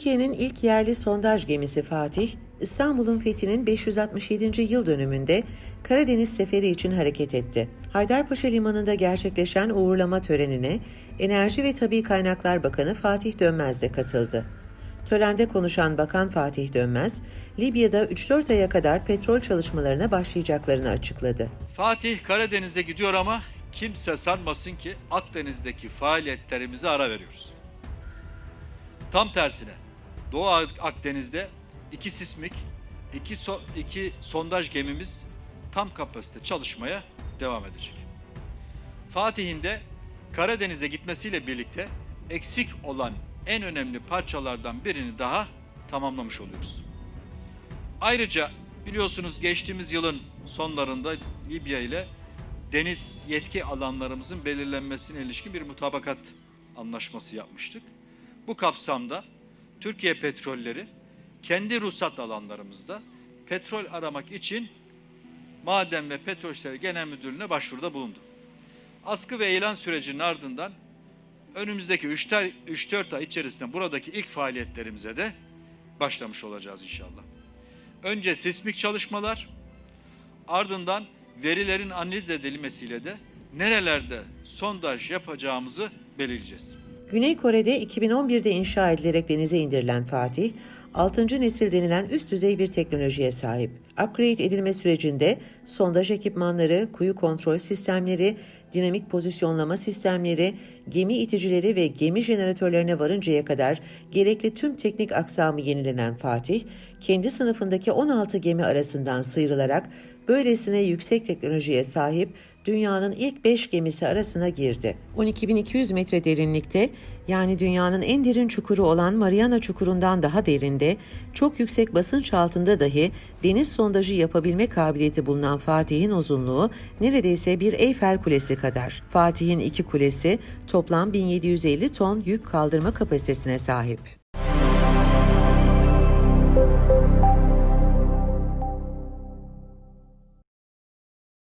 Türkiye'nin ilk yerli sondaj gemisi Fatih, İstanbul'un fethinin 567. yıl dönümünde Karadeniz seferi için hareket etti. Haydarpaşa Limanı'nda gerçekleşen uğurlama törenine Enerji ve Tabi Kaynaklar Bakanı Fatih Dönmez de katıldı. Törende konuşan Bakan Fatih Dönmez, Libya'da 3-4 aya kadar petrol çalışmalarına başlayacaklarını açıkladı. Fatih Karadeniz'e gidiyor ama kimse sanmasın ki Akdeniz'deki faaliyetlerimize ara veriyoruz. Tam tersine Doğu Akdeniz'de iki sismik, iki, so- iki sondaj gemimiz tam kapasite çalışmaya devam edecek. Fatih'in de Karadeniz'e gitmesiyle birlikte eksik olan en önemli parçalardan birini daha tamamlamış oluyoruz. Ayrıca biliyorsunuz geçtiğimiz yılın sonlarında Libya ile deniz yetki alanlarımızın belirlenmesine ilişkin bir mutabakat anlaşması yapmıştık. Bu kapsamda Türkiye Petrolleri kendi ruhsat alanlarımızda petrol aramak için Maden ve Petrol İşleri Genel Müdürlüğü'ne başvuruda bulundu. Askı ve ilan sürecinin ardından önümüzdeki 3-4 ay içerisinde buradaki ilk faaliyetlerimize de başlamış olacağız inşallah. Önce sismik çalışmalar, ardından verilerin analiz edilmesiyle de nerelerde sondaj yapacağımızı belirleyeceğiz. Güney Kore'de 2011'de inşa edilerek denize indirilen Fatih, 6. nesil denilen üst düzey bir teknolojiye sahip. Upgrade edilme sürecinde sondaj ekipmanları, kuyu kontrol sistemleri, dinamik pozisyonlama sistemleri, gemi iticileri ve gemi jeneratörlerine varıncaya kadar gerekli tüm teknik aksamı yenilenen Fatih, kendi sınıfındaki 16 gemi arasından sıyrılarak böylesine yüksek teknolojiye sahip dünyanın ilk 5 gemisi arasına girdi. 12.200 metre derinlikte yani dünyanın en derin çukuru olan Mariana Çukuru'ndan daha derinde, çok yüksek basınç altında dahi deniz sondajı yapabilme kabiliyeti bulunan Fatih'in uzunluğu neredeyse bir Eyfel Kulesi kadar. Fatih'in iki kulesi toplam 1750 ton yük kaldırma kapasitesine sahip.